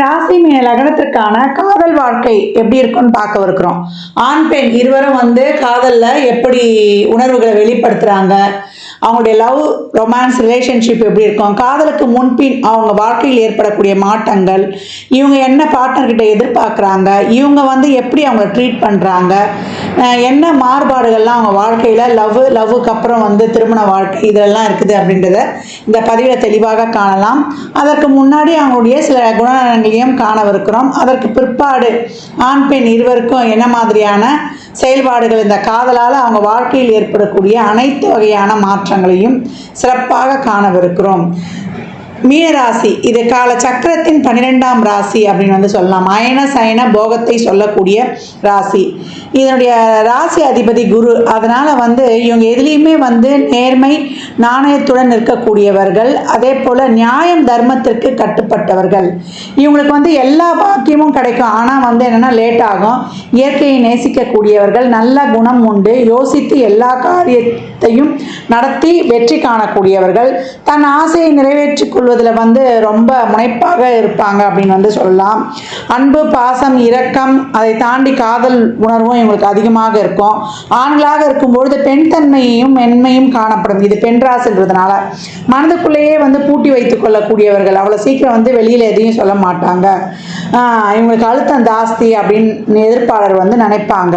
ராசி மீன லக்னத்திற்கான காதல் வாழ்க்கை எப்படி இருக்கும்னு பார்க்க இருக்கிறோம். ஆண் பெண் இருவரும் வந்து காதல்ல எப்படி உணர்வுகளை வெளிப்படுத்துறாங்க? அவங்களுடைய லவ் ரொமான்ஸ் ரிலேஷன்ஷிப் எப்படி இருக்கும்? காதலுக்கு முன்பின் அவங்க வாழ்க்கையில் ஏற்படக்கூடிய மாற்றங்கள் இவங்க என்ன பார்ட்னர்கிட்ட எதிர்பார்க்குறாங்க இவங்க வந்து எப்படி அவங்கள ட்ரீட் பண்ணுறாங்க என்ன மாறுபாடுகள்லாம் அவங்க வாழ்க்கையில் லவ் லவ்வுக்கு அப்புறம் வந்து திருமண வாழ்க்கை இதெல்லாம் இருக்குது அப்படின்றத இந்த பதிவில் தெளிவாக காணலாம். அதற்கு முன்னாடி அவங்களுடைய சில குணநலன்களையும் காணவிருக்கிறோம். அதற்கு பிற்பாடு ஆண் பெண் இருவருக்கும் என்ன மாதிரியான செயல்பாடுகள் இந்த காதலால் அவங்க வாழ்க்கையில் ஏற்படக்கூடிய அனைத்து வகையான மாற்றங்களையும் சிறப்பாக காணவிருக்கிறோம். மீனராசி இது கால சக்கரத்தின் பன்னிரெண்டாம் ராசி அப்படின்னு வந்து சொல்லலாம். அயன சயன போகத்தை சொல்லக்கூடிய ராசி. இதனுடைய ராசி அதிபதி குரு. அதனால் வந்து இவங்க எதுலேயுமே வந்து நேர்மை நாணயத்துடன் இருக்கக்கூடியவர்கள் அதே போல் நியாயம் தர்மத்திற்கு கட்டுப்பட்டவர்கள். இவங்களுக்கு வந்து எல்லா பாக்கியமும் கிடைக்கும். ஆனால் வந்து என்னென்னா லேட் ஆகும். இயற்கையை நேசிக்கக்கூடியவர்கள். நல்ல குணம் உண்டு. யோசித்து எல்லா காரியத்தையும் நடத்தி வெற்றி காணக்கூடியவர்கள். தன் ஆசையை நிறைவேற்றிக் கொள்வதில் வந்து ரொம்ப முனைப்பாக இருப்பாங்க அப்படின்னு வந்து சொல்லலாம். அன்பு பாசம் இரக்கம் அதை தாண்டி காதல் உணர்வும் இவங்களுக்கு அதிகமாக இருக்கும். ஆண்களாக இருக்கும்பொழுது பெண் தன்மையும் மென்மையும் காணப்படும். இது பெண்ராசுன்றதுனால மனதுக்குள்ளேயே வந்து பூட்டி வைத்துக் கொள்ளக்கூடியவர்கள் அவ்வளோ சீக்கிரம் வந்து வெளியில் எதையும் சொல்ல மாட்டாங்க. இவங்களுக்கு அழுத்தம் ஜாஸ்தி அப்படின்னு எதிர்ப்பாளர் வந்து நினைப்பாங்க.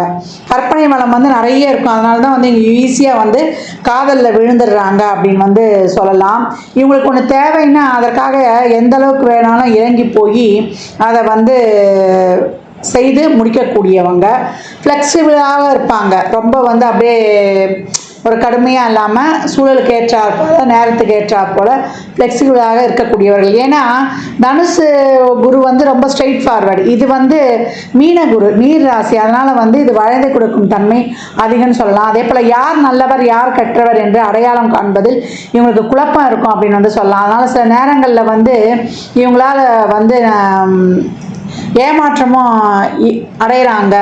கற்பனை வளம் வந்து நிறைய இருக்கும். அதனால தான் வந்து இவங்க ஈஸியாக வந்து காதலில் விழுந்துடுறாங்க அப்படின்னு வந்து சொல்லலாம். இவங்களுக்கு ஒன்று தேவைன்னா அதற்காக எந்த அளவுக்கு வேணாலும் இறங்கி போய் அதை வந்து செய்து முடிக்கக்கூடியவங்க. ஃப்ளெக்சிபிளாக இருப்பாங்க. ரொம்ப வந்து அப்படியே ஒரு கடுமையாக இல்லாமல் சூழலுக்கு ஏற்றாற் போல நேரத்துக்கு ஏற்றாற் போல் ஃப்ளெக்சிபிளாக இருக்கக்கூடியவர்கள். ஏன்னா தனுசு குரு வந்து ரொம்ப ஸ்ட்ரெயிட் ஃபார்வர்டு இது வந்து மீன குரு நீர் ராசி. அதனால் வந்து இது வழங்கி கொடுக்கும் தன்மை அதிகம்னு சொல்லலாம். அதே போல் யார் நல்லவர் யார் கற்றவர் என்று அடையாளம் காண்பதில் இவங்களுக்கு குழப்பம் இருக்கும் அப்படின்னு வந்து சொல்லலாம். அதனால் சில நேரங்களில் வந்து இவங்களால் வந்து ஏமாற்றமும் இ- அடையிறாங்க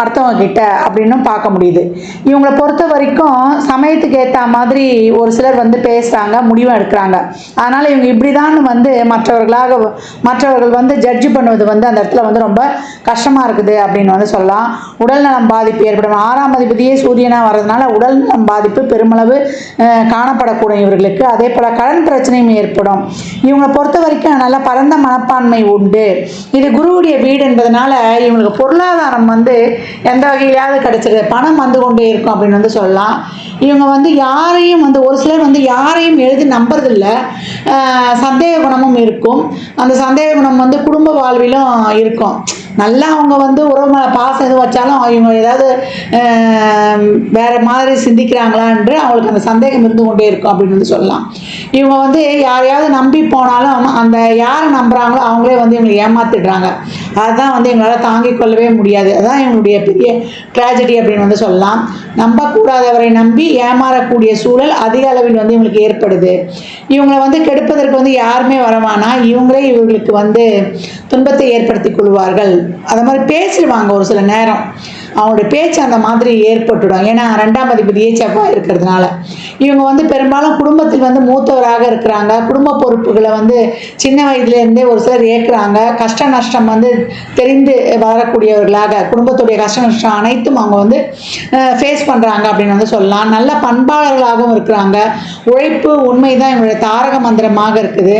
அடுத்தவங்க கிட்ட அப்படின்னும் பார்க்க முடியுது. இவங்களை பொறுத்த வரைக்கும் சமயத்துக்கு ஏற்ற மாதிரி ஒரு சிலர் வந்து பேசுகிறாங்க முடிவும் எடுக்கிறாங்க. அதனால் இவங்க இப்படி தான் வந்து மற்றவர்களாக மற்றவர்கள் வந்து ஜட்ஜ் பண்ணுவது வந்து அந்த இடத்துல வந்து ரொம்ப கஷ்டமாக இருக்குது அப்படின்னு வந்து சொல்லலாம். உடல்நலம் பாதிப்பு ஏற்படும். ஆறாம் அதிபதியே சூரியனாக வர்றதுனால உடல்நலம் பாதிப்பு பெருமளவு காணப்படக்கூடும் இவர்களுக்கு. அதே போல் கடன் பிரச்சனையும் ஏற்படும். இவங்களை பொறுத்த வரைக்கும் நல்லா பரந்த மனப்பான்மை உண்டு. இது குருவுடைய வீடு என்பதனால இவங்களுக்கு பொருளாதாரம் வந்து எந்த வகையிலாவது கிடைச்சிருது பணம் வந்து கொண்டே இருக்கும் அப்படின்னு வந்து சொல்லலாம். இவங்க வந்து யாரையும் வந்து ஒரு சிலர் வந்து யாரையும் எழுதி நம்புறதில்ல. சந்தேக குணமும் இருக்கும். அந்த சந்தேக குணம் வந்து குடும்ப வாழ்விலும் இருக்கும். நல்லா அவங்க வந்து உறவு பாசம் எதுவும் வச்சாலும் இவங்க ஏதாவது வேற மாதிரி சிந்திக்கிறாங்களா என்று அவங்களுக்கு அந்த சந்தேகம் இருந்து கொண்டே இருக்கும் அப்படின்னு வந்து சொல்லலாம். இவங்க வந்து யாரையாவது நம்பி போனாலும் அந்த யாரை நம்புகிறாங்களோ அவங்களே வந்து இவங்களை ஏமாத்திடுறாங்க. அதுதான் வந்து எங்களால் தாங்கிக் கொள்ளவே முடியாது. அதுதான் இவங்களுடைய பெரிய ட்ராஜடி அப்படின்னு வந்து சொல்லலாம். நம்பக்கூடாதவரை நம்பி ஏமாறக்கூடிய சூழல் அதிக அளவில் வந்து இவங்களுக்கு ஏற்படுது. இவங்களை வந்து கெடுப்பதற்கு வந்து யாருமே வரவானா இவங்களே இவங்களுக்கு வந்து துன்பத்தை ஏற்படுத்தி கொள்வார்கள். அதை மாதிரி பேசிடுவாங்க ஒரு சில நேரம். அவங்களுடைய பேச்சு அந்த மாதிரி ஏற்பட்டுடும். ஏன்னா ரெண்டாம் அதிபதியே செவ்வாய் இருக்கிறதுனால. இவங்க வந்து பெரும்பாலும் குடும்பத்தில் வந்து மூத்தவராக இருக்கிறாங்க. குடும்ப பொறுப்புகளை வந்து சின்ன வயதுலேருந்தே ஒரு சிலர் ஏற்கிறாங்க. கஷ்ட நஷ்டம் வந்து தெரிந்து வரக்கூடியவர்களாக குடும்பத்துடைய கஷ்ட நஷ்டம் அனைத்தும் அவங்க வந்து ஃபேஸ் பண்ணுறாங்க அப்படின்னு வந்து சொல்லலாம். நல்ல பண்பாளர்களாகவும் இருக்கிறாங்க. உழைப்பு உண்மை தான் இவங்களுடைய தாரக மந்திரமாக இருக்குது.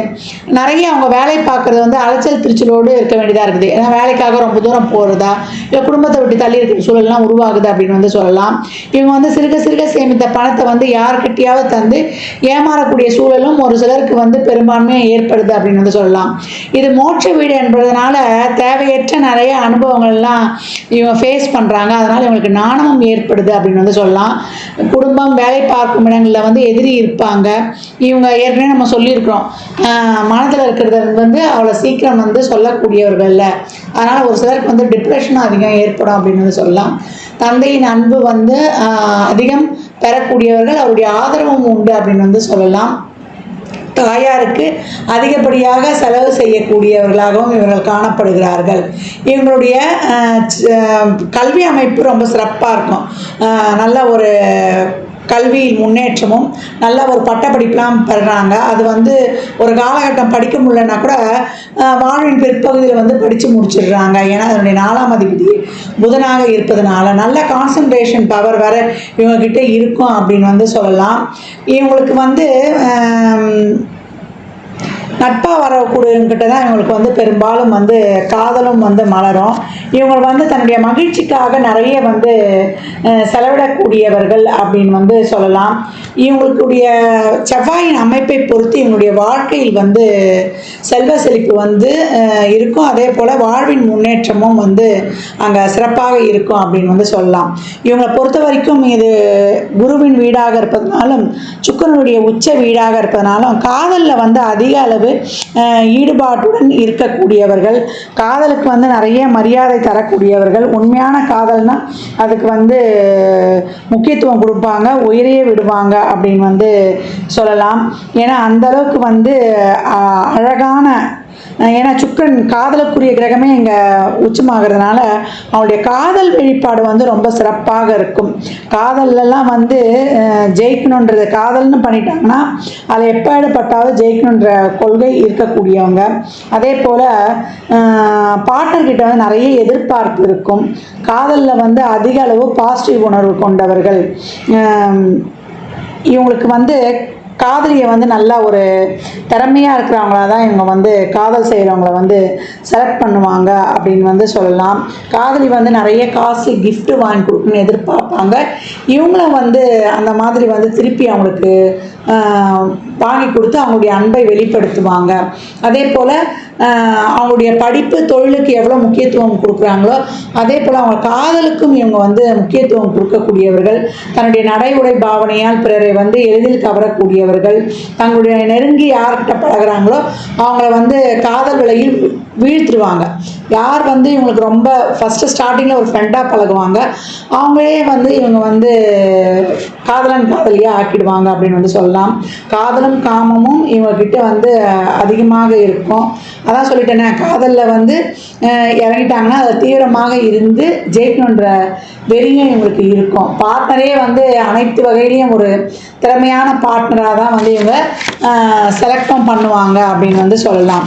நிறைய அவங்க வேலை பார்க்குறது வந்து அலைச்சல் திருச்சலோடு இருக்க வேண்டியதாக இருக்குது. ஏன்னா வேலைக்காக ரொம்ப தூரம் போகிறதா இல்லை குடும்பத்தை விட்டு தள்ளி இருக்க சூழல்லாம் உருவாகுது அப்படின்னு வந்து சொல்லலாம். இவங்க வந்து சிறுக சிறுக சேமித்த பணத்தை வந்து யார்கிட்டயாவது தந்து ஏமாறக்கூடிய சூழலும் ஒரு சிலருக்கு வந்து பெரும்பான்மையாக ஏற்படுது அப்படின்னு வந்து சொல்லலாம். இது மோட்ச வீடு என்பதனால தேவையற்ற நிறைய அனுபவங்கள்லாம் இவங்க ஃபேஸ் பண்ணுறாங்க அதனால் இவங்களுக்கு நாணமும் ஏற்படுது அப்படின்னு வந்து சொல்லலாம். குடும்பம் வேலை பார்க்கும் இடங்களில் வந்து எதிரி இருப்பாங்க. இவங்க ஏற்கனவே நம்ம சொல்லியிருக்கிறோம். மனதில் இருக்கிறது வந்து அவ்வளோ சீக்கிரம் வந்து சொல்லக்கூடியவர்கள்ல அதனால் ஒரு சிலருக்கு வந்து டிப்ரெஷனும் அதிகம் ஏற்படும் அப்படின்னு வந்து சொல்லலாம். தந்தையின் அன்பு வந்து அதிகம் பெறக்கூடியவர்கள் அவருடைய ஆதரவும் உண்டு அப்படின்னு வந்து சொல்லலாம். தாயாருக்கு அதிகப்படியாக செலவு செய்யக்கூடியவர்களாகவும் இவர்கள் காணப்படுகிறார்கள். இவங்களுடைய கல்வி அமைப்பு ரொம்ப சிறப்பாக இருக்கும். நல்ல ஒரு கல்வியில் முன்னேற்றமும் நல்ல ஒரு பட்டப்படிப்பெலாம் பெறுறாங்க அது வந்து ஒரு காலகட்டம் படிக்க முடியலன்னா கூட வாழ்வின் பிற்பகுதியில் வந்து படித்து முடிச்சிடுறாங்க. ஏன்னா அதனுடைய நாலாம் அதிபதி புதனாக இருப்பதனால நல்ல கான்சன்ட்ரேஷன் பவர் வர இவங்ககிட்ட இருக்கும் அப்படின்னு வந்து சொல்லலாம். இவங்களுக்கு வந்து நட்பாக வரக்கூடியவங்கிட்ட தான் இவங்களுக்கு வந்து பெரும்பாலும் வந்து காதலும் வந்து மலரும். இவங்க வந்து தன்னுடைய மகிழ்ச்சிக்காக நிறைய வந்து செலவிடக்கூடியவர்கள் அப்படின்னு வந்து சொல்லலாம். இவங்களுடைய செவ்வாயின் அமைப்பை பொறுத்து இவங்களுடைய வாழ்க்கையில் வந்து செல்வ செழிப்பு வந்து இருக்கும். அதே போல் வாழ்வின் முன்னேற்றமும் வந்து அங்கே சிறப்பாக இருக்கும் அப்படின்னு வந்து சொல்லலாம். இவங்களை பொறுத்த வரைக்கும் இது குருவின் வீடாக இருப்பதனாலும் சுக்கரனுடைய உச்ச வீடாக இருப்பதனாலும் காதலில் வந்து அதிக அளவு ஈடுபாட்டுடன் இருக்கக்கூடியவர்கள் காதலுக்கு வந்து நிறைய மரியாதை தரக்கூடியவர்கள் உண்மையான காதல்னால் அதுக்கு வந்து முக்கியத்துவம் கொடுப்பாங்க உயிரையே விடுவாங்க அப்படின்னு வந்து சொல்லலாம். ஏன்னா அந்த அளவுக்கு வந்து அழகான ஏன்னா சுக்கரன் காதலுக்குரிய கிரகமே இங்கே உச்சமாகிறதுனால அவனுடைய காதல் வெளிப்பாடு வந்து ரொம்ப சிறப்பாக இருக்கும். காதல்லலாம் வந்து ஜெயிக்கணுன்றது காதல்னு பண்ணிட்டாங்கன்னா அதை எப்போ எடுப்பட்டாவது ஜெயிக்கணுன்ற கொள்கை இருக்கக்கூடியவங்க. அதே போல் பார்ட்னர்கிட்ட வந்து நிறைய எதிர்பார்ப்பு இருக்கும். காதலில் வந்து அதிக அளவு பாசிட்டிவ் உணர்வு கொண்டவர்கள். இவங்களுக்கு வந்து காதலியை வந்து நல்லா ஒரு திறமையாக இருக்கிறவங்களா தான் இவங்க வந்து காதல் செய்கிறவங்கள வந்து செலக்ட் பண்ணுவாங்க அப்படின்னு வந்து சொல்லலாம். காதலி வந்து நிறைய காஸ்ட்லி கிஃப்ட்டு வாங்கி கொடுக்குன்னு எதிர்பார்ப்பாங்க. இவங்களும் வந்து அந்த மாதிரி வந்து திருப்பி அவங்களுக்கு வாங்கி கொடுத்து அவங்களுடைய அன்பை வெளிப்படுத்துவாங்க. அதே போல் அவங்களுடைய படிப்பு தொழிலுக்கு எவ்வளோ முக்கியத்துவம் கொடுக்குறாங்களோ அதே போல் அவங்க காதலுக்கும் இவங்க வந்து முக்கியத்துவம் கொடுக்கக்கூடியவர்கள். தன்னுடைய நடை உடை பாவனையால் பிறரை வந்து எளிதில் கவரக்கூடியவர்கள். தங்களுடைய நெருங்கி யார்கிட்ட பழகுறாங்களோ அவங்கள வந்து காதல் விலையில் வீழ்த்துருவாங்க யார் வந்து இவங்களுக்கு ரொம்ப ஃபஸ்ட்டு ஸ்டார்டிங்கில் ஒரு ஃப்ரெண்டாக பழகுவாங்க அவங்களே வந்து இவங்க வந்து காதலன் காதலியாக ஆக்கிடுவாங்க அப்படின்னு வந்து சொல்லலாம். காதலும் காமமும் இவங்கக்கிட்ட வந்து அதிகமாக இருக்கும். அதான் சொல்லிட்டேனே காதலில் வந்து இறங்கிட்டாங்கன்னா அதை தீவிரமாக இருந்து ஜெயிக்கணுன்ற வெறியும் இவங்களுக்கு இருக்கும். பார்ட்னரே வந்து அனைத்து வகையிலையும் ஒரு திறமையான பார்ட்னராக தான் வந்து இவங்க செலக்டும் பண்ணுவாங்க அப்படின்னு வந்து சொல்லலாம்.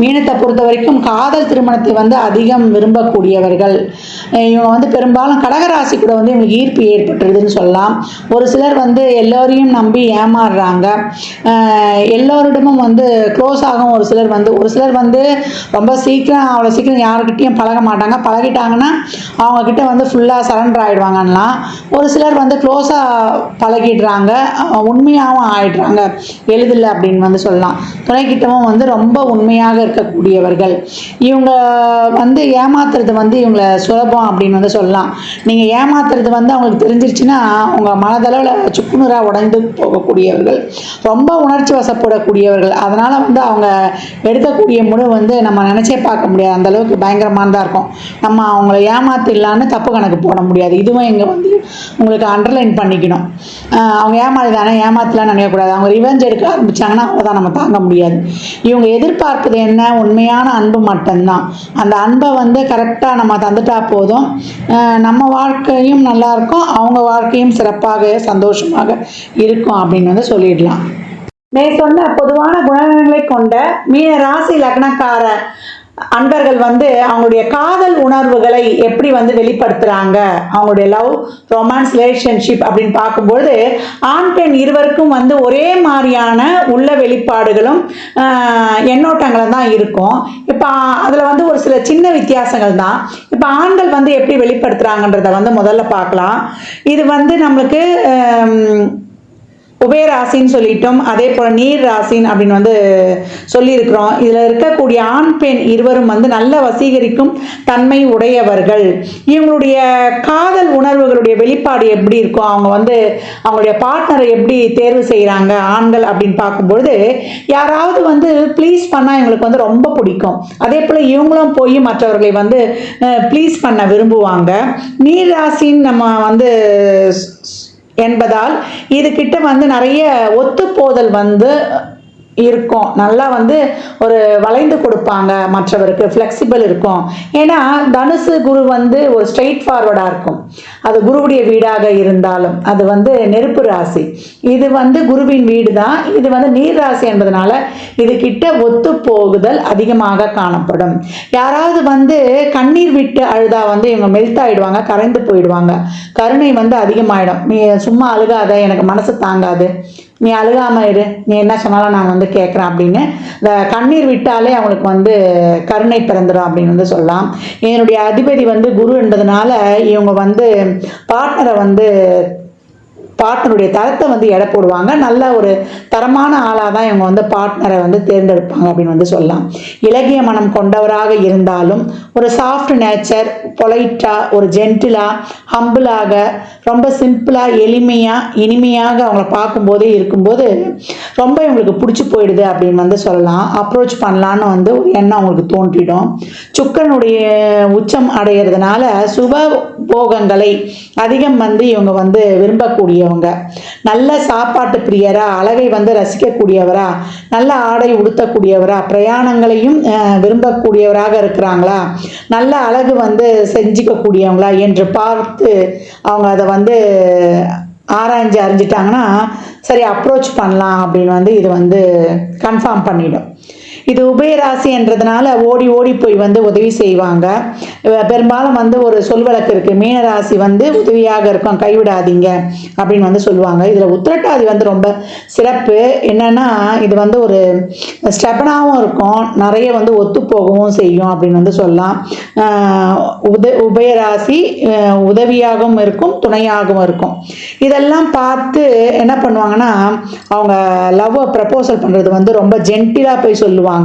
மீனத்தை பொறுத்த வரைக்கும் காதல் திருமணத்தை வந்து அதிகம் விரும்பக்கூடியவர்கள். இவங்க வந்து பெரும்பாலும் கடகராசி கூட வந்து இவங்களுக்கு ஈர்ப்பு ஏற்பட்டுருதுன்னு சொல்லலாம். ஒரு சிலர் வந்து எல்லோரையும் நம்பி ஏமாறுறாங்க. எல்லோரிடமும் வந்து க்ளோஸ் ஆகும் ஒரு சிலர் வந்து ஒரு சிலர் வந்து ரொம்ப சீக்கிரம் அவ்வளோ சீக்கிரம் யாருக்கிட்டையும் பழக மாட்டாங்க. பழகிட்டாங்கன்னா அவங்கக்கிட்ட வந்து ஃபுல்லாக சரண்டர் ஆகிடுவாங்கலாம் ஒரு சிலர் வந்து க்ளோஸாக பழகிடுறாங்க. உண்மையாகவும் ஆயிடுறாங்க. எளிதில்லை அப்படின்னு வந்து சொல்லலாம். துணைக்கிட்டவும் வந்து ரொம்ப உண்மையாக இருக்கக்கூடியவர்கள். இவங்க வந்து ஏமாத்துறது வந்து இவங்கள சுலபம் அப்படின்னு வந்து சொல்லலாம். நீங்கள் ஏமாத்துறது வந்து அவங்களுக்கு தெரிஞ்சிருச்சுன்னா உங்கள் மனதளவில் சுக்குநூறாக உடைந்து போகக்கூடியவர்கள். ரொம்ப உணர்ச்சி வசப்படக்கூடியவர்கள். அதனால் வந்து அவங்க எடுக்கக்கூடிய முடிவு வந்து நம்ம நினச்சே பார்க்க முடியாது. அந்தளவுக்கு பயங்கரமானதாக இருக்கும். நம்ம அவங்கள ஏமாத்திடலான்னு தப்பு கணக்கு போட முடியாது. இதுவும் இங்கே வந்து உங்களுக்கு அண்டர்லைன் பண்ணிக்கணும். அவங்க ஏமாறி தானே ஏமாத்தலாம்னு நினைக்கக்கூடாது அவங்க ரிவெஞ்ச் எடுக்க ஆரம்பித்தாங்கன்னா அவங்க தான் நம்ம தாங்க முடியாது. இவங்க எதிர்பார்ப்பது என்ன? உண்மையான அன்பு மட்டும்தான். அந்த அன்பை வந்து கரெக்டாக நம்ம தந்துட்டா போதும். ஆஹ் நம்ம வாழ்க்கையும் நல்லா இருக்கும். அவங்க வாழ்க்கையும் சிறப்பாக சந்தோஷமாக இருக்கும் அப்படின்னு வந்து சொல்லிடலாம். மே சொன்ன பொதுவான குணங்களை கொண்ட மீன ராசி லக்னக்கார அன்பர்கள் வந்து அவங்களுடைய காதல் உணர்வுகளை எப்படி வந்து வெளிப்படுத்துகிறாங்க அவங்களுடைய லவ் ரொமான்ஸ் ரிலேஷன்ஷிப் அப்படின்னு பார்க்கும்பொழுது ஆண் பெண் இருவருக்கும் வந்து ஒரே மாதிரியான உள்ள வெளிப்பாடுகளும் எண்ணோட்டங்களும் தான் இருக்கும். இப்போ அதில் வந்து ஒரு சில சின்ன வித்தியாசங்கள் தான். இப்போ ஆண்கள் வந்து எப்படி வெளிப்படுத்துகிறாங்கன்றத வந்து முதல்ல பார்க்கலாம். இது வந்து நம்மளுக்கு உபயராசின்னு சொல்லிட்டோம். அதே போல் நீர் ராசின் அப்படின்னு வந்து சொல்லியிருக்கிறோம். இதில் இருக்கக்கூடிய ஆண் பெண் இருவரும் வந்து நல்ல வசீகரிக்கும் தன்மை உடையவர்கள். இவங்களுடைய காதல் உணர்வுகளுடைய வெளிப்பாடு எப்படி இருக்கும் அவங்க வந்து அவங்களுடைய பார்ட்னரை எப்படி தேர்வு செய்கிறாங்க ஆண்கள் அப்படின்னு பார்க்கும்பொழுது யாராவது வந்து ப்ளீஸ் பண்ணால் இவங்களுக்கு வந்து ரொம்ப பிடிக்கும். அதே போல் இவங்களும் போய் மற்றவர்களை வந்து ப்ளீஸ் பண்ண விரும்புவாங்க. நீர் ராசின்னு நம்ம வந்து என்பதால் இது கிட்ட வந்து நிறைய ஒத்துப்போதல் வந்து இருக்கும். நல்லா வந்து ஒரு வளைந்து கொடுப்பாங்க மற்றவருக்கு ஃப்ளெக்சிபிள் இருக்கும். ஏன்னா தனுசு குரு வந்து ஒரு ஸ்ட்ரெயிட் ஃபார்வர்டாக இருக்கும். அது குருவுடைய வீடாக இருந்தாலும் அது வந்து நெருப்பு ராசி. இது வந்து குருவின் வீடு தான் இது வந்து நீர் ராசி என்பதனால இது கிட்ட ஒத்து போகுதல் அதிகமாக காணப்படும். யாராவது வந்து கண்ணீர் விட்டு அழுதா வந்து இவங்க மெல்ட் ஆயிடுவாங்க கரைந்து போயிடுவாங்க. கருணை வந்து அதிகமாயிடும். நீ சும்மா அழுகாத எனக்கு மனசு தாங்காது. நீ அழுகாம இரு. நீ என்ன சொன்னாலும் நான் வந்து கேட்குறேன் அப்படின்னு. இந்த கண்ணீர் விட்டாலே அவங்களுக்கு வந்து கருணை பிறந்துடும் அப்படின்னு வந்து சொல்லலாம். என்னுடைய அதிபதி வந்து குரு என்பதனால இவங்க வந்து பார்ட்னரை வந்து பார்ட்னருடைய தரத்தை வந்து எடை போடுவாங்க. நல்ல ஒரு தரமான ஆளாக தான் இவங்க வந்து பார்ட்னரை வந்து தேர்ந்தெடுப்பாங்க அப்படின்னு வந்து சொல்லலாம். இலகிய மனம் கொண்டவராக இருந்தாலும் ஒரு சாஃப்ட் நேச்சர் பொலைட்டாக ஒரு ஜென்டிலாக ஹம்பிளாக ரொம்ப சிம்பிளாக எளிமையாக இனிமையாக அவங்கள பார்க்கும்போதே இருக்கும்போது ரொம்ப இவங்களுக்கு பிடிச்சி போயிடுது அப்படின்னு வந்து சொல்லலாம். அப்ரோச் பண்ணலான்னு வந்து ஒரு எண்ணம் அவங்களுக்கு தோன்றிடும். சுக்கரனுடைய உச்சம் அடைகிறதுனால சுப போகங்களை அதிகம் வந்து இவங்க வந்து விரும்பக்கூடிய விரும்பக்கூடியவங்க நல்ல சாப்பாட்டு பிரியரா அழகை வந்து ரசிக்கக்கூடியவரா நல்ல ஆடை உடுத்தக்கூடியவரா பிரயாணங்களையும் விரும்பக்கூடியவராக இருக்கிறாங்களா? நல்ல அழகு வந்து செஞ்சுக்கக்கூடியவங்களா என்று பார்த்து அவங்க அதை வந்து ஆராய்ஞ்சு அறிஞ்சிட்டாங்கன்னா சரி அப்ரோச் பண்ணலாம் அப்படின்னு வந்து இது வந்து கன்ஃபார்ம் பண்ணிடும். இது உபயராசி என்றதுனால ஓடி ஓடி போய் வந்து உதவி செய்வாங்க. பெரும்பாலும் வந்து ஒரு சொல்வழக்கு இருக்கு. மீனராசி வந்து உதவியாக இருக்கும் கைவிடாதீங்க அப்படின்னு வந்து சொல்லுவாங்க. இதில் உத்திரட்டாதி வந்து ரொம்ப சிறப்பு. என்னன்னா இது வந்து ஒரு ஸ்டெபனாகவும் இருக்கும். நிறைய வந்து ஒத்து போகவும் செய்யும் அப்படின்னு வந்து சொல்லலாம். உத உபயராசி உதவியாகவும் இருக்கும் துணையாகவும் இருக்கும். இதெல்லாம் பார்த்து என்ன பண்ணுவாங்கன்னா அவங்க லவ்வை ப்ரப்போசல் பண்ணுறது வந்து ரொம்ப ஜென்டிலாக போய் சொல்லுவாங்க.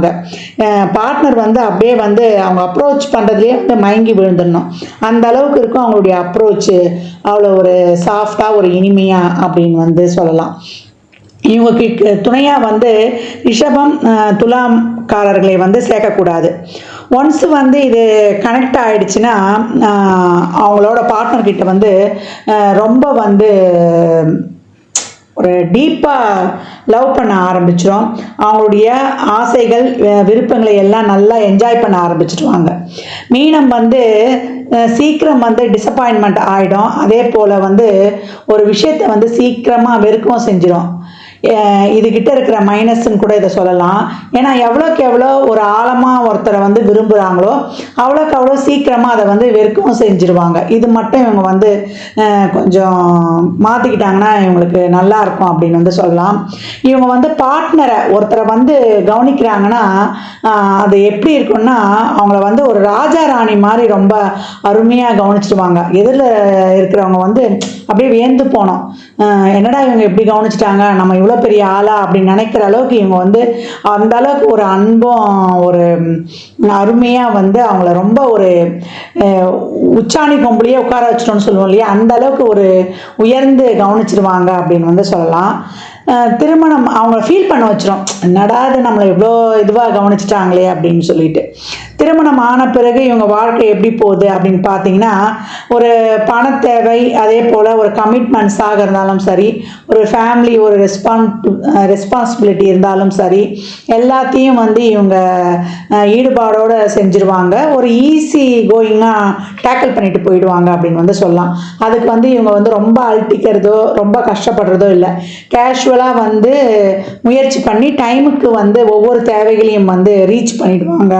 பார்ட்னர் வந்து அப்படியே வந்து அவங்க அப்ரோச் பண்ணுறதுலேயே வந்து மயங்கி விழுந்துடணும். அந்த அளவுக்கு இருக்கும் அவங்களுடைய அப்ரோச்சு அவ்வளோ ஒரு சாஃப்டாக ஒரு இனிமையாக அப்படின்னு வந்து சொல்லலாம். இவங்களுக்கு துணையாக வந்து ரிஷபம் துலாம்காரர்களை வந்து சேர்க்கக்கூடாது. ஒன்ஸ் வந்து இது கனெக்ட் ஆகிடுச்சுன்னா அவங்களோட பார்ட்னர்கிட்ட வந்து ரொம்ப வந்து ஒரு டீப்பாக லவ் பண்ண ஆரம்பிச்சிடும் அவங்களுடைய ஆசைகள் விருப்பங்களை எல்லாம் நல்லா என்ஜாய் பண்ண ஆரம்பிச்சிடுவாங்க மீனம் வந்து சீக்கிரம் வந்து டிசப்பாயின்மெண்ட் ஆகிடும் அதே போல் வந்து ஒரு விஷயத்தை வந்து சீக்கிரமாக வெறுக்கவும் செஞ்சிடும் இதுகிட்ட இருக்கிற மைனஸ்ன்னு கூட இதை சொல்லலாம். ஏன்னா எவ்வளோக்கு எவ்வளோ ஒரு ஆழமாக ஒருத்தரை வந்து விரும்புகிறாங்களோ அவ்வளோக்கு அவ்வளோ சீக்கிரமாக அதை வந்து வெறுக்கவும் செஞ்சுருவாங்க. இது மட்டும் இவங்க வந்து கொஞ்சம் மாற்றிக்கிட்டாங்கன்னா இவங்களுக்கு நல்லா இருக்கும் அப்படின்னு வந்து சொல்லலாம். இவங்க வந்து பார்ட்னரை ஒருத்தரை வந்து கவனிக்கிறாங்கன்னா அது எப்படி இருக்கும்னா அவங்கள வந்து ஒரு ராஜா ராணி மாதிரி ரொம்ப அருமையாக கவனிச்சிடுவாங்க எதிரில் இருக்கிறவங்க வந்து அப்படியே வியந்து போனோம். என்னடா இவங்க எப்படி கவனிச்சிட்டாங்க? நம்ம இவ்வளோ பெரிய ஆளா அப்படின்னு நினைக்கிற அளவுக்கு இவங்க வந்து அந்த அளவுக்கு ஒரு அன்பும் ஒரு அருமையாக வந்து அவங்கள ரொம்ப ஒரு உச்சாணி கொம்புலையே உட்கார வச்சிட்டோம்னு சொல்லுவோம் இல்லையா? அந்த அளவுக்கு ஒரு உயர்ந்து கவனிச்சிருவாங்க அப்படின்னு வந்து சொல்லலாம். திருமணம் அவங்க ஃபீல் பண்ண வச்சிரும். என்னடா இது நம்மளை இவ்வளோ இதுவாக கவனிச்சிட்டாங்களே அப்படின்னு சொல்லிட்டு. திருமணம் ஆன பிறகு இவங்க வாழ்க்கை எப்படி போகுது அப்படின்னு பார்த்தீங்கன்னா ஒரு பண தேவை அதே போல் ஒரு கமிட்மெண்ட்ஸாக இருந்தாலும் சரி ஒரு ஃபேமிலி ஒரு ரெஸ்பான் ரெஸ்பான்சிபிலிட்டி இருந்தாலும் சரி எல்லாத்தையும் வந்து இவங்க ஈடுபாடோடு செஞ்சுருவாங்க. ஒரு ஈஸி கோயிங்காக டேக்கிள் பண்ணிட்டு போயிடுவாங்க அப்படின்னு வந்து சொல்லலாம். அதுக்கு வந்து இவங்க வந்து ரொம்ப அழட்டிக்கிறதோ ரொம்ப கஷ்டப்படுறதோ இல்லை. கேஷுவலாக வந்து முயற்சி பண்ணி டைமுக்கு வந்து ஒவ்வொரு தேவைகளையும் வந்து ரீச் பண்ணிடுவாங்க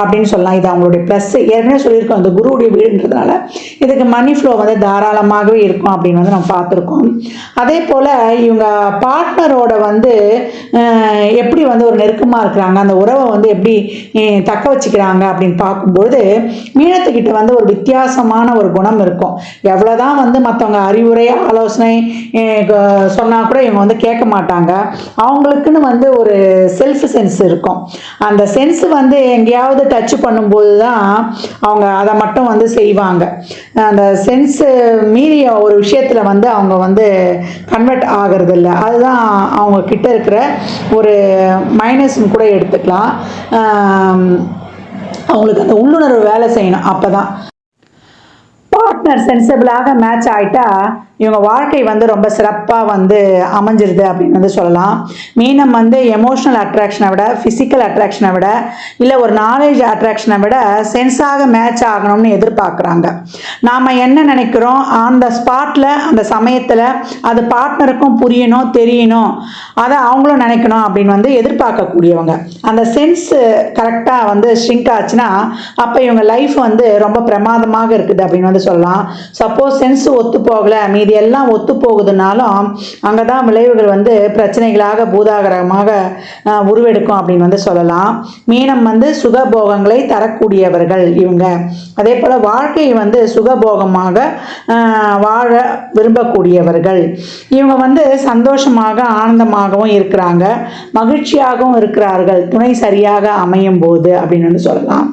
அப்படின்னு சொல்லலாம். இது அவங்களுடைய ப்ளஸ் ஏற்கனவே சொல்லியிருக்கோம் அந்த குருவுடைய வீடுன்றதுனால இதுக்கு மணி ஃப்ளோ வந்து தாராளமாகவே இருக்கும் அப்படின்னு வந்து நம்ம பார்த்துருக்கோம். அதே போல் இவங்க பார்ட்னரோட வந்து எப்படி வந்து ஒரு நெருக்கமாக இருக்கிறாங்க அந்த உறவை வந்து எப்படி தக்க வச்சுக்கிறாங்க அப்படின்னு பார்க்கும்பொழுது மீனத்துக்கிட்ட வந்து ஒரு வித்தியாசமான ஒரு குணம் இருக்கும். எவ்வளோதான் வந்து மற்றவங்க அறிவுரை ஆலோசனை சொன்னால் கூட இவங்க வந்து கேட்க மாட்டாங்க. அவங்களுக்குன்னு வந்து ஒரு செல்ஃப் சென்ஸ் இருக்கும். அந்த சென்ஸ் வந்து எங்கேயாவது டச் பண்ணும்போது தான் அவங்க அதை மட்டும் வந்து செய்வாங்க. அந்த சென்ஸு மீறிய ஒரு விஷயத்தில் வந்து அவங்க வந்து கன்வெர்ட் ஆகிறது இல்லை அதுதான் அவங்க கிட்ட இருக்கிற ஒரு மைனஸ்னு கூட எடுத்துக்கலாம். அவங்களுக்கு அந்த உள்ளுணர்வு வேலை செய்யணும் அப்போ தான் பார்ட்னர் சென்சிபிளாக மேட்ச் ஆகிட்டா இவங்க வாழ்க்கை வந்து ரொம்ப சிறப்பாக வந்து அமைஞ்சிருது அப்படின்னு வந்து சொல்லலாம். மீனம் வந்து எமோஷனல் அட்ராக்ஷனை விட ஃபிசிக்கல் அட்ராக்ஷனை விட இல்லை ஒரு நாலேஜ் அட்ராக்ஷனை விட சென்ஸாக மேட்ச் ஆகணும்னு எதிர்பார்க்குறாங்க. நாம் என்ன நினைக்கிறோம்? அந்த ஸ்பாட்டில் அந்த சமயத்தில் அது பார்ட்னருக்கும் புரியணும் தெரியணும். அதை அவங்களும் நினைக்கணும் அப்படின்னு வந்து எதிர்பார்க்கக்கூடியவங்க. அந்த சென்ஸ் கரெக்டாக வந்து ஷ்ரிங்க் ஆச்சுன்னா அப்போ இவங்க லைஃப் வந்து ரொம்ப பிரமாதமாக இருக்குது அப்படின்னு வந்து சொல்லலாம். சப்போஸ் சென்ஸ் ஒத்து போகலை மீதி எல்லாம் ஒத்து போகுதுனாலும் அங்கே தான் விளைவுகள் வந்து பிரச்சனைகளாக பூதாகரமாக உருவெடுக்கும் அப்படின்னு வந்து சொல்லலாம். மீனம் வந்து சுகபோகங்களை தரக்கூடியவர்கள் இவங்க. அதே போல் வாழ்க்கையை வந்து சுகபோகமாக வாழ விரும்பக்கூடியவர்கள். இவங்க வந்து சந்தோஷமாக ஆனந்தமாகவும் இருக்கிறாங்க. மகிழ்ச்சியாகவும் இருக்கிறார்கள். துணை சரியாக அமையும் போது அப்படின்னு வந்து சொல்லலாம்.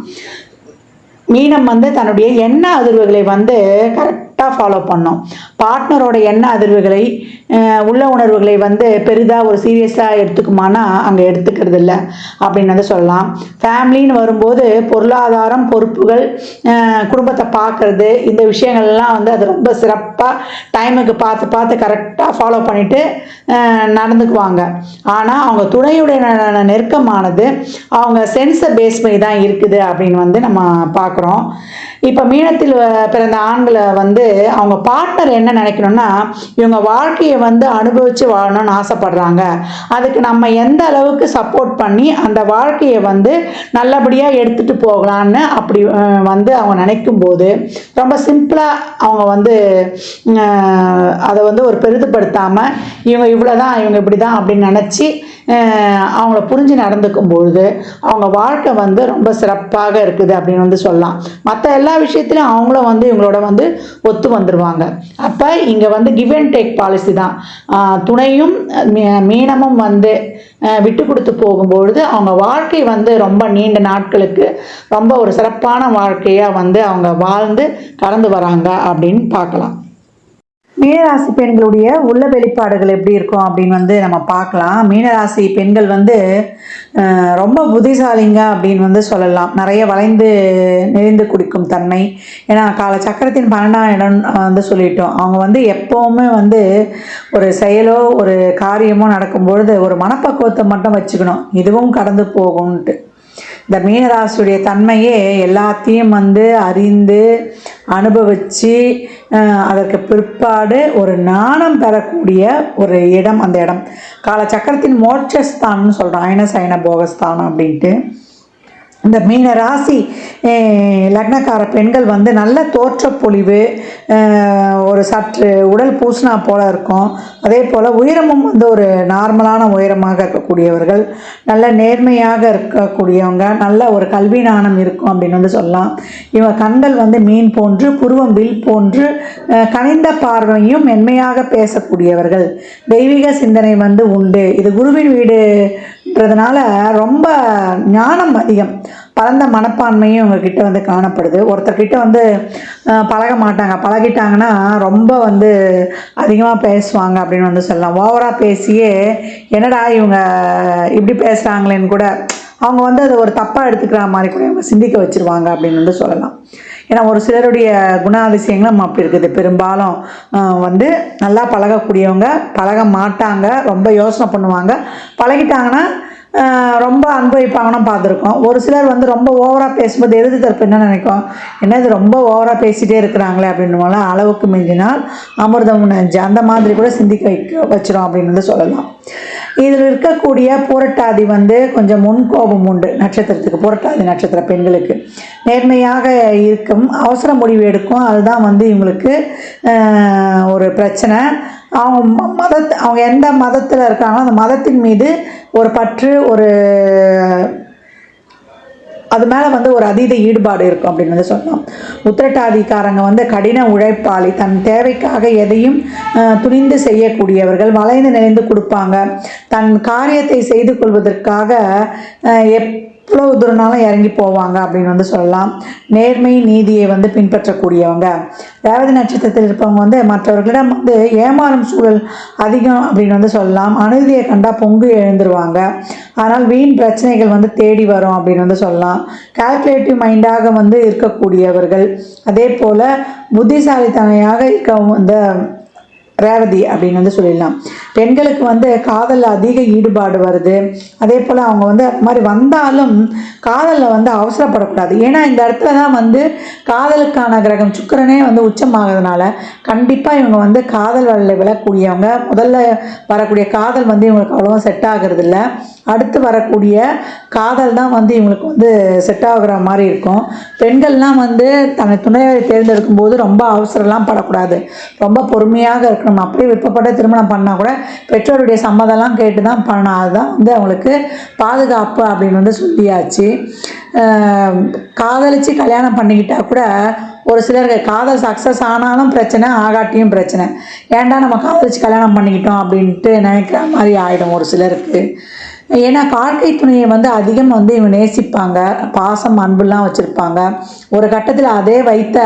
மீனம் வந்து தன்னுடைய எண்ண அதிர்வுகளை வந்து கரெக்ட் கரெக்டாக ஃபாலோ பண்ணோம். பார்ட்னரோட எண்ண அதிர்வுகளை உள்ள உணர்வுகளை வந்து பெரிதாக ஒரு சீரியஸாக எடுத்துக்குமானா அங்கே எடுத்துக்கிறது இல்லை அப்படின்னு வந்து சொல்லலாம். ஃபேமிலின்னு வரும்போது பொருளாதாரம் பொறுப்புகள் குடும்பத்தை பார்க்கறது இந்த விஷயங்கள்லாம் வந்து அது ரொம்ப சிறப்பாக டைமுக்கு பார்த்து பார்த்து கரெக்டாக ஃபாலோ பண்ணிட்டு நடந்துக்குவாங்க. ஆனால் அவங்க துணையுடைய நெருக்கமானது அவங்க சென்ஸை பேஸ் பண்ணி தான் இருக்குது அப்படின்னு வந்து நம்ம பார்க்குறோம். இப்போ மீனத்தில் பிறந்த ஆண்களை வந்து அவங்க பார்ட்னர் என்ன நினைக்கணும்னா இவங்க வாழ்க்கையை வந்து அனுபவித்து வாழணும்னு ஆசைப்படுறாங்க. அதுக்கு நம்ம எந்த அளவுக்கு சப்போர்ட் பண்ணி அந்த வாழ்க்கையை வந்து நல்லபடியாக எடுத்துகிட்டு போகலான்னு அப்படி வந்து அவங்க நினைக்கும் போது ரொம்ப சிம்பிளாக அவங்க வந்து அதை வந்து ஒரு பெரிதுபடுத்தாமல் இவங்க இவ்வளோ தான் இவங்க இப்படி தான் அப்படின்னு நினச்சி அவங்கள புரிஞ்சு நடந்துக்கும் பொழுது அவங்க வாழ்க்கை வந்து ரொம்ப சிறப்பாக இருக்குது அப்படின்னு வந்து சொல்லலாம். மற்ற எல்லா விஷயத்திலும் அவங்களும் வந்து இவங்களோட வந்து ஒத்து வந்துடுவாங்க அப்போ இங்கே வந்து கிவ் அண்ட் டேக் பாலிசி தான். துணையும் மீ- மீனமும் வந்து விட்டு கொடுத்து போகும்பொழுது அவங்க வாழ்க்கை வந்து ரொம்ப நீண்ட நாட்களுக்கு ரொம்ப ஒரு சிறப்பான வாழ்க்கையாக வந்து அவங்க வாழ்ந்து கடந்து வராங்க அப்படின்னு பார்க்கலாம். மீனராசி பெண்களுடைய உள்ள வெளிப்பாடுகள் எப்படி இருக்கும் அப்படின்னு வந்து நம்ம பார்க்கலாம். மீனராசி பெண்கள் வந்து ரொம்ப புத்திசாலிங்க அப்படின்னு வந்து சொல்லலாம். நிறைய வளைந்து நிறைந்து குடிக்கும் தன்மை. ஏன்னா கால சக்கரத்தின் பன்னெண்டாம் இடம் வந்து சொல்லிட்டோம். அவங்க வந்து எப்போவுமே வந்து ஒரு செயலோ ஒரு காரியமோ நடக்கும்பொழுது ஒரு மனப்பக்குவத்தை மட்டும் வச்சுக்கணும். இதுவும் கடந்து போகும்ன்ட்டு. இந்த மீனராசியுடைய தன்மையே எல்லாத்தையும் வந்து அறிந்து அனுபவித்து அதற்கு பிற்பாடு ஒரு ஞானம் பெறக்கூடிய ஒரு இடம் அந்த இடம். கால சக்கரத்தின் மோட்சஸ்தானம்னு சொல்கிறோம் அயன சயன போகஸ்தானம் அப்படின்ட்டு. இந்த மீன ராசி லக்னக்கார பெண்கள் வந்து நல்ல தோற்றப்பொழிவு ஒரு சற்று உடல் பூசணா போல் இருக்கும். அதே போல் உயரமும் வந்து ஒரு நார்மலான உயரமாக இருக்கக்கூடியவர்கள் நல்ல நேர்மையாக இருக்கக்கூடியவங்க நல்ல ஒரு கல்வி ஞானம் இருக்கும் அப்படின்னு வந்து சொல்லலாம். இவங்க கண்கள் வந்து மீன் போன்று புருவம் வில் போன்று கனிந்த பார்வையும் மென்மையாக பேசக்கூடியவர்கள். தெய்வீக சிந்தனை வந்து உண்டு. இது குருவின் வீடு அப்படின்றதுனால ரொம்ப ஞானம் அதிகம். பரந்த மனப்பான்மையும் இவங்கக்கிட்ட வந்து காணப்படுது. ஒருத்தர்கிட்ட வந்து பழக மாட்டாங்க. பழகிட்டாங்கன்னா ரொம்ப வந்து அதிகமாக பேசுவாங்க அப்படின்னு வந்து சொல்லலாம். ஓவராக பேசியே என்னடா இவங்க இப்படி பேசுகிறாங்களேன்னு கூட அவங்க வந்து அதை ஒரு தப்பாக எடுத்துக்கிற மாதிரி கூட இவங்க சிந்திக்க வச்சிருவாங்க அப்படின்னு வந்து சொல்லலாம். ஏன்னா ஒரு சிலருடைய குணாதிசயங்களும் அப்படி இருக்குது. பெரும்பாலும் வந்து நல்லா பழகக்கூடியவங்க பழக மாட்டாங்க ரொம்ப யோசனை பண்ணுவாங்க. பழகிட்டாங்கன்னா ரொம்ப அனுபவிப்பாங்கன்னு பார்த்துருக்கோம். ஒரு சிலர் வந்து ரொம்ப ஓவராக பேசும்போது எதிர்த்து தரப்பு என்ன நினைக்கும்? என்ன இது ரொம்ப ஓவராக பேசிகிட்டே இருக்கிறாங்களே அப்படின்னு அளவுக்கு மிஞ்சினால் அமிர்தம் நஞ்சு அந்த மாதிரி கூட சிந்திக்க வைக்க வச்சிடும் அப்படின்னு வந்து சொல்லலாம். இதில் இருக்கக்கூடிய புரட்டாதி வந்து கொஞ்சம் முன்கோபம் உண்டு நட்சத்திரத்துக்கு புரட்டாதி நட்சத்திர பெண்களுக்கு. நேர்மையாக இருக்கும் அவசர முடிவு எடுக்கும். அதுதான் வந்து இவங்களுக்கு ஒரு பிரச்சனை. அவங்க ம- மதத் அவங்க எந்த மதத்தில் இருக்காங்களோ அந்த மதத்தின் மீது ஒரு பற்று ஒரு அது மேலே வந்து ஒரு அதீத ஈடுபாடு இருக்கும் அப்படின்னு வந்து சொல்லலாம். உத்திரட்டாதிக்காரங்க வந்து கடின உழைப்பாளி. தன் தேவைக்காக எதையும் அஹ், துணிந்து செய்யக்கூடியவர்கள். வளைந்து நிறைந்து கொடுப்பாங்க. தன் காரியத்தை செய்து கொள்வதற்காக அஹ், எவ்வளவு தூரம்னாலும் இறங்கி போவாங்க அப்படின்னு வந்து சொல்லலாம். நேர்மை நீதியை வந்து பின்பற்றக்கூடியவங்க. ரேவதி நட்சத்திரத்தில் இருப்பவங்க வந்து மற்றவர்களிடம் வந்து ஏமாறும் சூழல் அதிகம் அப்படின்னு வந்து சொல்லலாம். அநீதியை கண்டா பொங்கு எழுந்துருவாங்க. ஆனால் வீண் பிரச்சனைகள் வந்து தேடி வரும் அப்படின்னு வந்து சொல்லலாம். கால்குலேட்டிவ் மைண்டாக வந்து இருக்கக்கூடியவர்கள். அதே போல் புத்திசாலித்தனையாக இருக்க இந்த ரேவதி அப்படின்னு வந்து சொல்லிடலாம். பெண்களுக்கு வந்து காதலில் அதிக ஈடுபாடு வருது. அதே போல் அவங்க வந்து அது மாதிரி வந்தாலும் காதலில் வந்து அவசரப்படக்கூடாது. ஏன்னா இந்த இடத்துல தான் வந்து காதலுக்கான கிரகம் சுக்கிரனே வந்து உச்சமாகிறதுனால கண்டிப்பாக இவங்க வந்து காதல் வலையில் விழக்கூடியவங்க. முதல்ல வரக்கூடிய காதல் வந்து இவங்களுக்கு அவ்வளோவா செட் ஆகிறது இல்லை அடுத்து வரக்கூடிய காதல் தான் வந்து இவங்களுக்கு வந்து செட் ஆகுற மாதிரி இருக்கும். பெண்கள்லாம் வந்து தன்னை துணையை தேர்ந்தெடுக்கும் போது ரொம்ப அவசரம்லாம் படக்கூடாது. ரொம்ப பொறுமையாக இருக்கணும். அப்படியே விருப்பப்பட்ட திருமணம் பண்ணால் கூட பெற்றோருடைய சம்மதம்லாம் கேட்டு தான் பண்ணணும். அதுதான் வந்து அவங்களுக்கு பாதுகாப்பு அப்படின்னு வந்து சொல்லியாச்சு. காதலிச்சு கல்யாணம் பண்ணிக்கிட்டால் கூட ஒரு சிலருக்கு காதல் சக்ஸஸ் ஆனாலும் பிரச்சனை ஆகாட்டியும் பிரச்சனை. ஏன்டா நம்ம காதலிச்சு கல்யாணம் பண்ணிக்கிட்டோம் அப்படின்ட்டு நினைக்கிற மாதிரி ஆகிடும் ஒரு சிலருக்கு. ஏன்னா வாழ்க்கை துணையை வந்து அதிகம் வந்து இவங்க நேசிப்பாங்க. பாசம் அன்புலாம் வச்சுருப்பாங்க. ஒரு கட்டத்தில் அதே வைத்த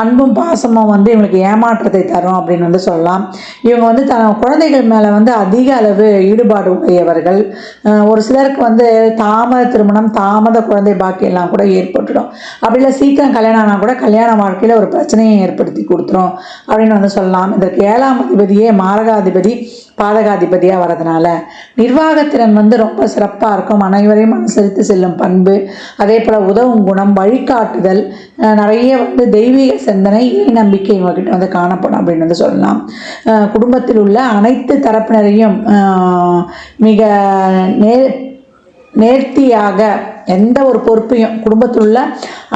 அன்பும் பாசமும் வந்து இவங்களுக்கு ஏமாற்றத்தை தரும் அப்படின்னு வந்து சொல்லலாம். இவங்க வந்து த குழந்தைகள் மேலே வந்து அதிக அளவு ஈடுபாடு உடையவர்கள். ஒரு சிலருக்கு வந்து தாமத திருமணம் தாமத குழந்தை பாக்கியெல்லாம் கூட ஏற்பட்டுடும். அப்படி இல்லை சீக்கிரம் கல்யாணம் ஆனால் கூட கல்யாண வாழ்க்கையில் ஒரு பிரச்சனையை ஏற்படுத்தி கொடுத்துரும் அப்படின்னு வந்து சொல்லலாம். இதற்கு ஏழாம் அதிபதியே மாரகாதிபதி. பாதகாதிபதியாக வரதுனால நிர்வாகத்திறன் வந்து ரொம்ப சிறப்பாக இருக்கும். அனைவரையும் அனுசரித்து செல்லும் பண்பு அதே போல் உதவும் குணம் வழிகாட்டுதல் நிறைய வந்து தெய்வீக சிந்தனை இறை நம்பிக்கை இவங்ககிட்ட வந்து காணப்படும் அப்படின்னு வந்து சொல்லலாம். குடும்பத்தில் உள்ள அனைத்து தரப்பினரையும் மிக நே நேர்த்தியாக எந்த ஒரு பொறுப்பையும் குடும்பத்தில் உள்ள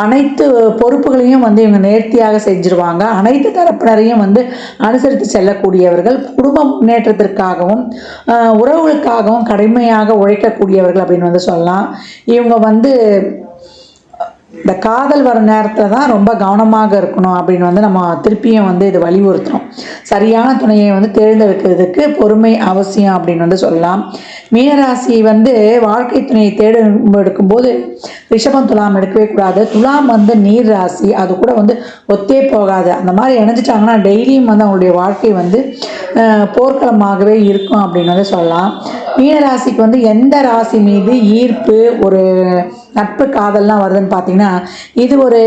அனைத்து பொறுப்புகளையும் வந்து இவங்க நேர்த்தியாக செஞ்சிருவாங்க. அனைத்து தரப்பினரையும் வந்து அனுசரித்து செல்லக்கூடியவர்கள் குடும்ப முன்னேற்றத்திற்காகவும் உறவுகளுக்காகவும் கடுமையாக உழைக்கக்கூடியவர்கள் அப்படின்னு வந்து சொல்லலாம். இவங்க வந்து இந்த காதல் வர நேரத்தில் தான் ரொம்ப கவனமாக இருக்கணும் அப்படின்னு வந்து நம்ம திருப்பியும் வந்து இது வலியுறுத்துறோம். சரியான துணையை வந்து தேர்ந்தெடுக்கிறதுக்கு பொறுமை அவசியம் அப்படின்னு வந்து சொல்லலாம். மீனராசி வந்து வாழ்க்கை துணையை தேர்ந்தெடுக்கும்போது ரிஷபம் துலாம் எடுக்கவே கூடாது. துலாம் வந்து நீர் ராசி. அது கூட வந்து ஒத்தே போகாது. அந்த மாதிரி இணைஞ்சிட்டாங்கன்னா டெய்லியும் வந்து அவங்களுடைய வாழ்க்கை வந்து போர்க்களமாகவே இருக்கும் அப்படின்னு வந்து சொல்லலாம். மீனராசிக்கு வந்து எந்த ராசி மீது ஈர்ப்பு ஒரு நட்பு காதல்லாம் வருதுன்னு பார்த்தீங்கன்னா இது ஒரு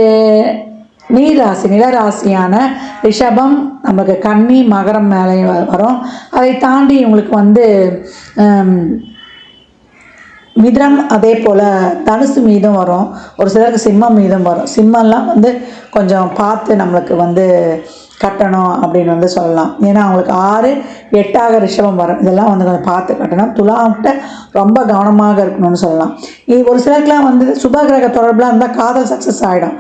நீராசி நிலராசியான ரிஷபம் நமக்கு கன்னி மகரம் மேலே வ- வரும். அதை தாண்டி இவங்களுக்கு வந்து ஹம், அதே போல் தனுசு மீதும் வரும். ஒரு சிலருக்கு சிம்மம் மீதும் வரும். சிம்மம்லாம் வந்து கொஞ்சம் பார்த்து நம்மளுக்கு வந்து கட்டணும் அப்படின்னு வந்து சொல்லலாம். ஏன்னா அவங்களுக்கு ஆறு எட்டாக ரிஷபம் வரும். இதெல்லாம் வந்து கொஞ்சம் பார்த்து கட்டணும். துலாம்கிட்ட ரொம்ப கவனமாக இருக்கணும்னு சொல்லலாம். இது ஒரு சிலருக்குலாம் வந்து சுபகிரக தொடர்புலாம் இருந்தால் காதல் சக்ஸஸ் ஆகிடும்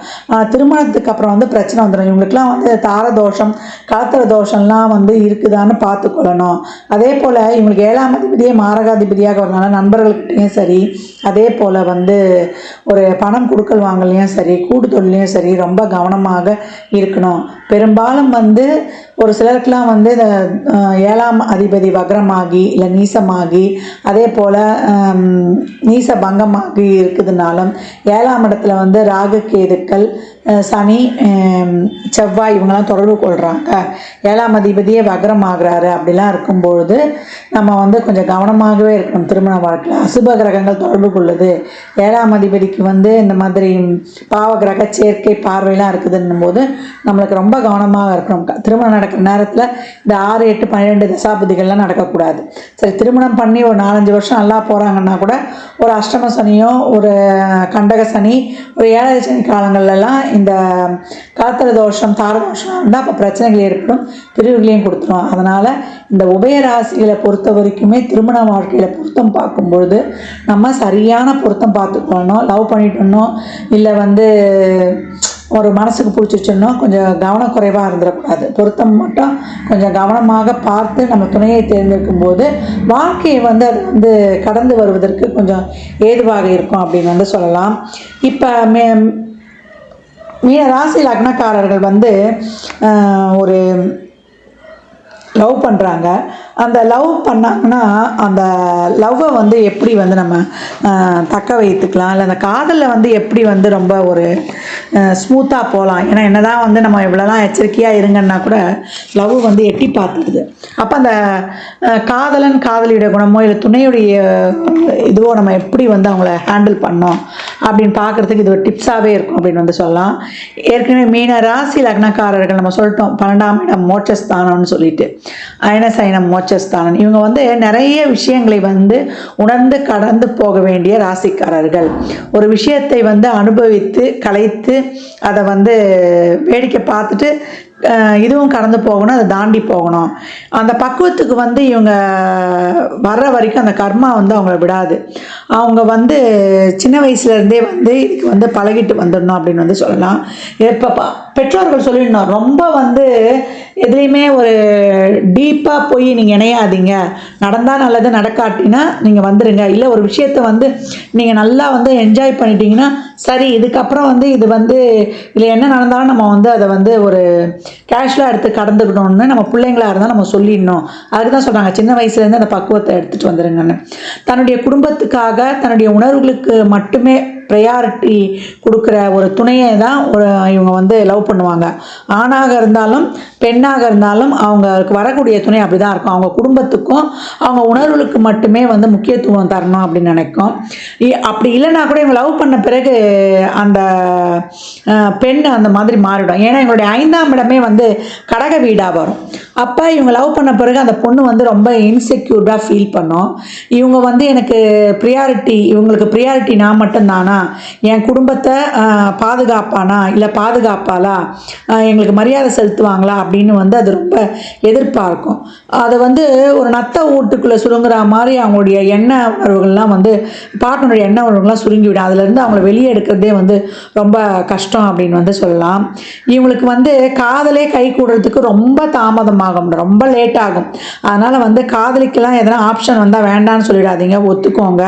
திருமணத்துக்கு அப்புறம் வந்து பிரச்சனை வந்துடும். இவங்களுக்குலாம் வந்து தார தோஷம் கலத்திர தோஷம்லாம் வந்து இருக்குதான்னு பார்த்துக்கொள்ளணும் அதே போல் இவங்களுக்கு ஏழாம் அதிபதியே மாரகாதிபதியாக வரனால நண்பர்கள்கிட்டையும் சரி அதே போல் வந்து ஒரு பணம் கொடுக்கல் வாங்கலையும் சரி கூட்டு தொழிலையும் சரி ரொம்ப கவனமாக இருக்கணும். பெரும்பாலும் வந்து ஒரு சிலருக்குலாம் வந்து இந்த ஏழாம் அதிபதி வக்ரமாகி இல்லை நீசமாகி அதே போல் நீச பங்கமாகி இருக்குதுனாலும் ஏழாம் இடத்துல வந்து ராகு கேதுக்கள் சனி செவ்வாய் இவங்கெல்லாம் தொடர்பு கொள்கிறாங்க ஏழாம் அதிபதியே வக்ரமாகிறாரு. அப்படிலாம் இருக்கும்பொழுது நம்ம வந்து கொஞ்சம் கவனமாகவே இருக்கணும் திருமண வாழ்க்கையில். அசுப கிரகங்கள் தொடர்பு கொள்ளுது. ஏழாம் அதிபதிக்கு வந்து இந்த மாதிரி பாவ கிரக சேர்க்கை பார்வையெல்லாம் இருக்குதுன்னும் போது நம்மளுக்கு ரொம்ப கவனமாக இருக்கணும். க- நடக்க நடக்கிற நேரத்தில் இந்த ஆறு எட்டு பன்னிரெண்டு தசாபதிகள்லாம் நடக்கக்கூடாது. சரி திருமணம் பண்ணி ஒரு நாலஞ்சு வருஷம் நல்லா போகிறாங்கன்னா கூட ஒரு அஷ்டம சனியோ ஒரு கண்டக சனி ஒரு ஏழரை சனி காலங்கள்லாம் இந்த காத்திர தோஷம் தார தோஷம் இருந்தால் அப்போ பிரச்சனைகள் ஏற்படும் பிரிவுகளையும் கொடுத்துரும். அதனால் இந்த உபயராசிகளை பொறுத்த வரைக்குமே திருமண வாழ்க்கையில் பொருத்தம் பார்க்கும்பொழுது நம்ம சரியான பொருத்தம் பார்த்துக்கணும் லவ் பண்ணிட்டோம் இல்லை வந்து ஒரு மனசுக்கு பிடிச்சிச்சோன்னோ கொஞ்சம் கவனக்குறைவாக இருந்துடக்கூடாது பொருத்தம் மட்டும் கொஞ்சம் கவனமாக பார்த்து நம்ம துணையை தேர்ந்தெடுக்கும் போது வாழ்க்கையை வந்து அது வந்து கடந்து வருவதற்கு கொஞ்சம் ஏதுவாக இருக்கும் அப்படின்னு வந்து சொல்லலாம். இப்போ மே மீன ராசி லக்னக்காரர்கள் வந்து ஒரு லவ் பண்ணுறாங்க அந்த லவ் பண்ணாங்கன்னா அந்த லவ்வை வந்து எப்படி வந்து நம்ம தக்க வைத்துக்கலாம்? இல்லை அந்த காதலில் வந்து எப்படி வந்து ரொம்ப ஒரு ஸ்மூத்தாக போகலாம் ஏன்னா என்னதான் வந்து நம்ம இவ்வளோலாம் எச்சரிக்கையாக இருங்கன்னா கூட லவ் வந்து எட்டி பார்த்துடுது அப்போ அந்த காதலன் காதலியுடைய குணமோ இல்லை துணையுடைய இதுவோ நம்ம எப்படி வந்து அவங்கள ஹேண்டில் பண்ணோம்? அப்படின்னு பார்க்குறதுக்கு இது ஒரு டிப்ஸாகவே இருக்கும் அப்படின்னு வந்து சொல்லலாம். ஏற்கனவே மீன ராசி லக்னக்காரர்கள் நம்ம சொல்லிட்டோம். பன்னெண்டாம் இடம் மோட்சஸ்தானம்னு சொல்லிட்டு. அயனசைனம் ராட்சஸ்தானன். இவங்க வந்து நிறைய விஷயங்களை வந்து உணர்ந்து கடந்து போக வேண்டிய ராசிக்காரர்கள். ஒரு விஷயத்தை வந்து அனுபவித்து கலைத்து அதை வந்து வேடிக்கை பார்த்துட்டு இதுவும் கடந்து போகணும் அதை தாண்டி போகணும். அந்த பக்குவத்துக்கு வந்து இவங்க வர்ற வரைக்கும் அந்த கர்மா வந்து அவங்கள விடாது. அவங்க வந்து சின்ன வயசுலேருந்தே வந்து இதுக்கு வந்து பழகிட்டு வந்துடணும் அப்படின்னு வந்து சொல்லலாம். எப்பப்பா பெற்றோர்கள் சொல்லிடணும் ரொம்ப வந்து எதுலேயுமே ஒரு டீப்பாக போய் நீங்கள் இணையாதீங்க. நடந்தால் நல்லது நடக்காட்டினா நீங்கள் வந்துடுங்க இல்லை ஒரு விஷயத்த வந்து நீங்கள் நல்லா வந்து என்ஜாய் பண்ணிட்டீங்கன்னா சரி இதுக்கப்புறம் வந்து இது வந்து இதில் என்ன நடந்தாலும் நம்ம வந்து அதை வந்து ஒரு கேஷுவலாக எடுத்து கடந்துக்கணும்னு நம்ம பிள்ளைங்களா இருந்தால் நம்ம சொல்லிடணும். அதுக்கு தான் சொல்கிறாங்க சின்ன வயசுலேருந்து அந்த பக்குவத்தை எடுத்துகிட்டு வந்துடுங்கன்னு தன்னுடைய குடும்பத்துக்காக தன்னுடைய உணர்வுகளுக்கு மட்டுமே ப்ரையாரிட்டி கொடுக்குற ஒரு துணையை தான் ஒரு இவங்க வந்து லவ் பண்ணுவாங்க. ஆணாக இருந்தாலும் பெண்ணாக இருந்தாலும் அவங்களுக்கு வரக்கூடிய துணை அப்படி தான் இருக்கும். அவங்க குடும்பத்துக்கும் அவங்க உணர்வுகளுக்கு மட்டுமே வந்து முக்கியத்துவம் தரணும் அப்படின்னு நினைக்கும். இ- அப்படி இல்லைனா கூட இவங்க லவ் பண்ண பிறகு அந்த பெண் அந்த மாதிரி மாறிடும். ஏன்னா எங்களுடைய ஐந்தாம் இடமே வந்து கடக வீடாக வரும். அப்போ இவங்க லவ் பண்ண பிறகு அந்த பொண்ணு வந்து ரொம்ப இன்செக்யூர்டாக ஃபீல் பண்ணோம். இவங்க வந்து எனக்கு ப்ரியாரிட்டி இவங்களுக்கு ப்ரியாரிட்டி நான் மட்டும்தானா? என் குடும்பத்தை பாதுகாப்பானா? இல்லை பாதுகாப்பாளா? எங்களுக்கு மரியாதை செலுத்துவாங்களா? அப்படின்னு வந்து அது ரொம்ப எதிர்பார்க்கும். அதை வந்து ஒரு நத்த வீட்டுக்குள்ளே சுருங்குற மாதிரி அவங்களுடைய எண்ண உணர்வுகள்லாம் வந்து பாட்டனுடைய எண்ண உணர்வுகள்லாம் சுருங்கி விடும் அதுலேருந்து அவங்கள வெளியே எடுக்கிறதே வந்து ரொம்ப கஷ்டம் அப்படின்னு வந்து சொல்லலாம். இவங்களுக்கு வந்து காதலே கை கூடுறதுக்கு ரொம்ப தாமதமாகும் ரொம்ப லேட் ஆகும். அதனால் வந்து காதலிக்கெல்லாம் எதனா ஆப்ஷன் வந்தால் வேண்டான்னு சொல்லிடாதீங்க. ஒத்துக்கோங்க.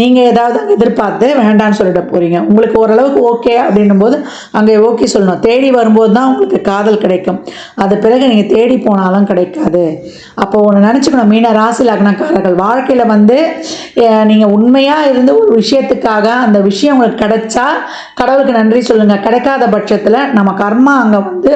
நீங்கள் ஏதாவது எதிர்பார்த்து வேண்டான்னு சொல்லிட போகிறீங்க உங்களுக்கு ஓரளவுக்கு ஓகே அப்படின்னும் போது அங்கே ஓகே சொல்லணும். தேடி வரும்போது தான் உங்களுக்கு காதல் கிடைக்கும். அது பிறகு நீங்கள் தேடி போனாலும் கிடைக்காது. அப்போ ஒன்று நினச்சிக்கணும். மீன ராசி லக்னக்காரர்கள். வாழ்க்கையில் வந்து நீங்கள் உண்மையாக இருந்து ஒரு விஷயத்துக்காக அந்த விஷயம் உங்களுக்கு கிடைச்சா கடவுளுக்கு நன்றி சொல்லுங்கள் கிடைக்காத பட்சத்தில் நம்ம கர்மா அங்கே வந்து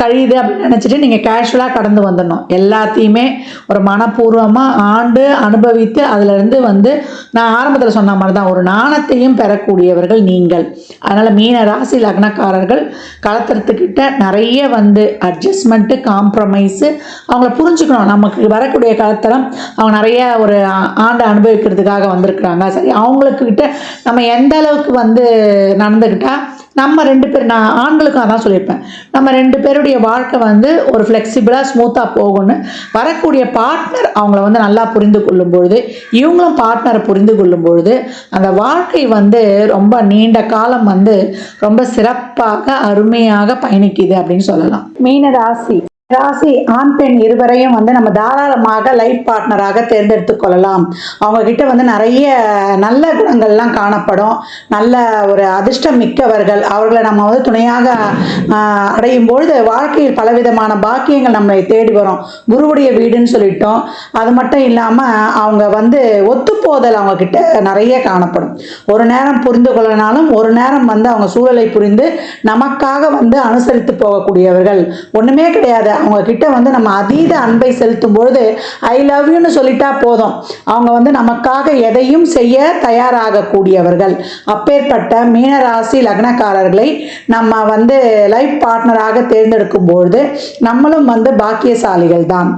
கழியுது அப்படின்னு நினச்சிட்டு நீங்கள் கேஷுவலாக கடந்து வந்துடணும். எல்லாத்தையுமே ஒரு மனப்பூர்வமாக ஆண்டு அனுபவித்து அதிலிருந்து வந்து நான் ஆரம்பத்தில் சொன்ன மாதிரி தான் ஒரு நாணத்தையும் பெறக்கூடியவர்கள் நீங்கள். அதனால் மீன ராசி லக்னக்காரர்கள் கலத்திரத்துக்கிட்ட நிறைய வந்து அட்ஜஸ்ட்மெண்ட்டு காம்ப்ரமைஸு அவங்கள புரிஞ்சுக்கணும். நமக்கு வரக்கூடிய கலத்தரம் அவங்க நிறைய ஒரு ஆண்டு அனுபவிக்கிறதுக்காக வந்திருக்கிறாங்க. சரி அவங்களுக்கு கிட்ட நம்ம எந்த அளவுக்கு வந்து நடந்துக்கிட்டால் நம்ம ரெண்டு பேர் நான் ஆண்களுக்கும் அதான் சொல்லியிருப்பேன். நம்ம ரெண்டு பேருடைய வாழ்க்கை வந்து ஒரு ஃப்ளெக்சிபிளாக ஸ்மூத்தாக போகணும்னு வரக்கூடிய பார்ட்னர் அவங்கள வந்து நல்லா புரிந்து கொள்ளும் பொழுது இவங்களும் பார்ட்னரை புரிந்து கொள்ளும் பொழுது அந்த வாழ்க்கை வந்து ரொம்ப நீண்ட காலம் வந்து ரொம்ப சிறப்பாக அருமையாக பயணிக்குது அப்படின்னு சொல்லலாம். மீன ராசி. ராசி ஆண் பெண் இருவரையும் வந்து நம்ம தாராளமாக லைஃப் பார்ட்னராக தேர்ந்தெடுத்து கொள்ளலாம். அவங்க கிட்ட வந்து நிறைய நல்ல குணங்கள்லாம் காணப்படும். நல்ல ஒரு அதிர்ஷ்டம் மிக்கவர்கள். அவர்களை நம்ம வந்து துணையாக அடையும் பொழுது வாழ்க்கையில் பலவிதமான பாக்கியங்கள் நம்மளை தேடி வரும். குருவுடைய வீடுன்னு சொல்லிட்டோம். அது மட்டும் இல்லாமல் அவங்க வந்து ஒத்துப்போதல் அவங்க கிட்ட நிறைய காணப்படும். ஒரு நேரம் புரிந்து கொள்ளனாலும் ஒரு நேரம் வந்து அவங்க சூழலை புரிந்து நமக்காக வந்து அனுசரித்து போகக்கூடியவர்கள். ஒன்றுமே கிடையாது. உங்ககிட்ட வந்து நம்ம அதீத அன்பை செலுத்தும் பொழுது ஐ லவ் யூன்னு சொல்லிட்டா போதும். அவங்க வந்து நமக்காக எதையும் செய்ய தயாராகக்கூடியவர்கள். அப்பேற்பட்ட மீனராசி லக்னக்காரர்களை நம்ம வந்து லைஃப் பார்ட்னராக தேர்ந்தெடுக்கும் பொழுது நம்மளும் வந்து பாக்கியசாலிகள் தான்